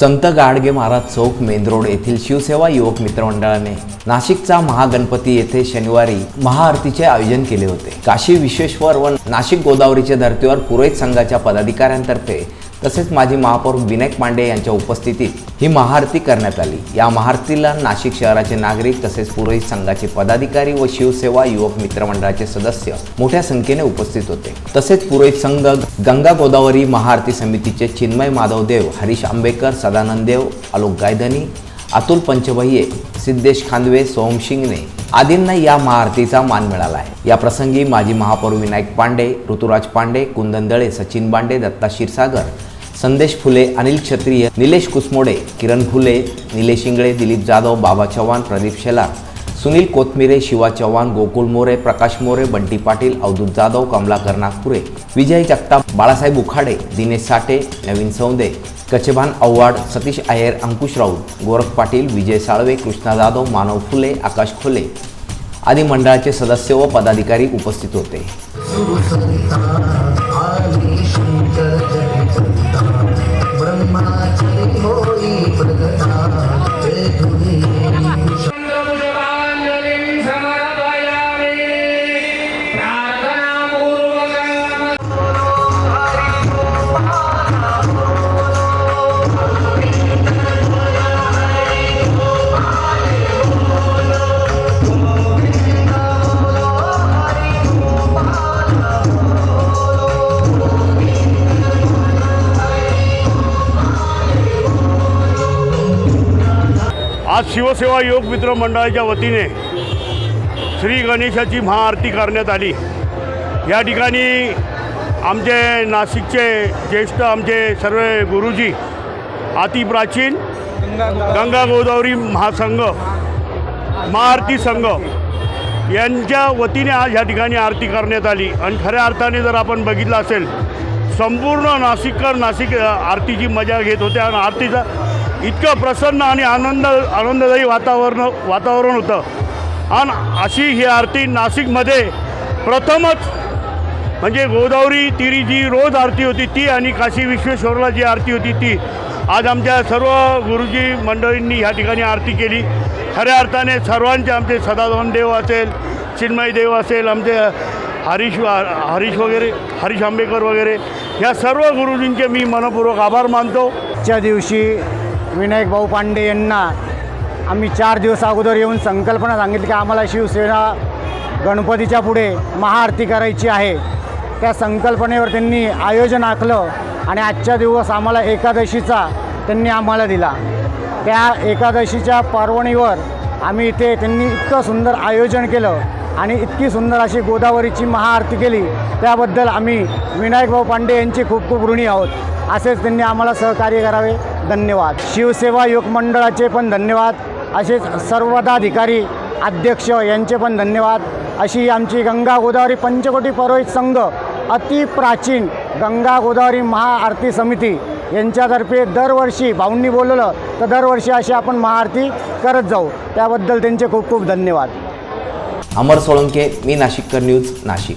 संत गाडगे महाराज चौक main road येथील शिवसेवा युवक मित्रमंडळाने नाशिकचा महागणपती येथे शनिवारी महाआरतीचे आयोजन केले होते. काशी विश्वेश्वर व नाशिक गोदावरीच्या धर्तीवर पुरोहित संघाच्या पदाधिकाऱ्यांतर्फे तसेच माजी महापौर विनायक पांडे यांच्या उपस्थितीत ही महाआरती करण्यात आली. या महाआरतीला नाशिक शहराचे नागरिक तसेच पुरोहित संघाचे पदाधिकारी व शिवसेवा युवक मित्रमंडळाचे सदस्य मोठ्या संख्येने उपस्थित होते. तसेच पुरोहित संघ गंगा गोदावरी महाआरती समितीचे चिन्मय माधवदेव हरीश आंबेकर सदानंद देव आलोक गायधनी अतुल पंचभये सिद्धेश खांदवे सोहम शिंगणे आदींना या महाआरतीचा मान मिळाला आहे. या प्रसंगी माजी महापौर विनायक पांडे ऋतुराज पांडे कुंदन दळे सचिन बांडे दत्ता क्षीरसागर संदेश फुले अनिल क्षत्रिय निलेश कुसमोडे किरण फुले निलेश इंगळे दिलीप जाधव बाबा चव्हाण प्रदीप शेलार सुनील कोथमिरे शिवा चव्हाण गोकुळ मोरे प्रकाश मोरे बंटी पाटील अवधूत जाधव कमलाकर नागपुरे विजय जगताप बाळासाहेब उखाडे दिनेश साठे नवीन सौंदे कचेभान आव्हाड सतीश अय्यर अंकुश राऊत गोरख पाटील विजय साळवे कृष्णा जाधव मानव फुले आकाश खोले आदी मंडळाचे सदस्य व पदाधिकारी उपस्थित होते. आज शिवसेवा योग मित्र मंडळाच्या वतीने श्री गणेशाची महाआरती करण्यात आली. या ठिकाणी आमचे नाशिकचे ज्येष्ठ आमचे सर्व गुरुजी अतिप्राचीन गंगा गोदावरी महासंघ महाआरती संघ यांच्या वतीने आज ह्या ठिकाणी आरती करण्यात आली. आणि खऱ्या अर्थाने जर आपण बघितलं असेल संपूर्ण नाशिककर नाशिक आरतीची मजा घेत होते. आणि आरतीचा इतकं प्रसन्न आणि आनंद आनंददायी वातावरण वातावरण होतं. आणि अशी ही आरती नाशिकमध्ये प्रथमच म्हणजे गोदावरी तिरी जी रोज आरती होती ती आणि काशी विश्वेश्वरला जी आरती होती ती. आज आमच्या सर्व गुरुजी मंडळींनी ह्या ठिकाणी आरती केली. खऱ्या अर्थाने सर्वांचे आमचे सदानंद देव असेल चिन्मय देव असेल आमचे हरीश हरीश वगैरे हरीश आंबेकर वगैरे ह्या सर्व गुरुजींचे मी मनपूर्वक आभार मानतो. त्या दिवशी विनायक भाऊ पांडे यांना आम्ही चार दिवस अगोदर येऊन संकल्पना सांगितली की आम्हाला शिवसेना गणपतीच्या पुढे महाआरती करायची आहे. त्या संकल्पनेवर त्यांनी आयोजन आखलं आणि आजच्या दिवस आम्हाला एकादशीचा त्यांनी आम्हाला दिला. त्या एकादशीच्या पर्वणीवर आम्ही इथे त्यांनी इतकं सुंदर आयोजन केलं आणि इतकी सुंदर अशी गोदावरीची महाआरती केली. त्याबद्दल आम्ही विनायक भाऊ पांडे यांचे खूप खूप ऋणी आहोत. असेच त्यांनी आम्हाला सहकार्य करावे. धन्यवाद. शिवसेवा युवक मंडळाचे पण धन्यवाद. असेच सर्वदाधिकारी अध्यक्ष यांचे पण धन्यवाद. अशी आमची गंगा गोदावरी पंचकोटी परोहित संघ अति प्राचीन गंगा गोदावरी महाआरती समिती यांच्यातर्फे दरवर्षी भाऊंनी बोलवलं तर दरवर्षी अशी आपण महाआरती करत जाऊ. त्याबद्दल त्यांचे खूप खूप धन्यवाद. अमर सोळंके मी नाशिककर न्यूज नाशिक.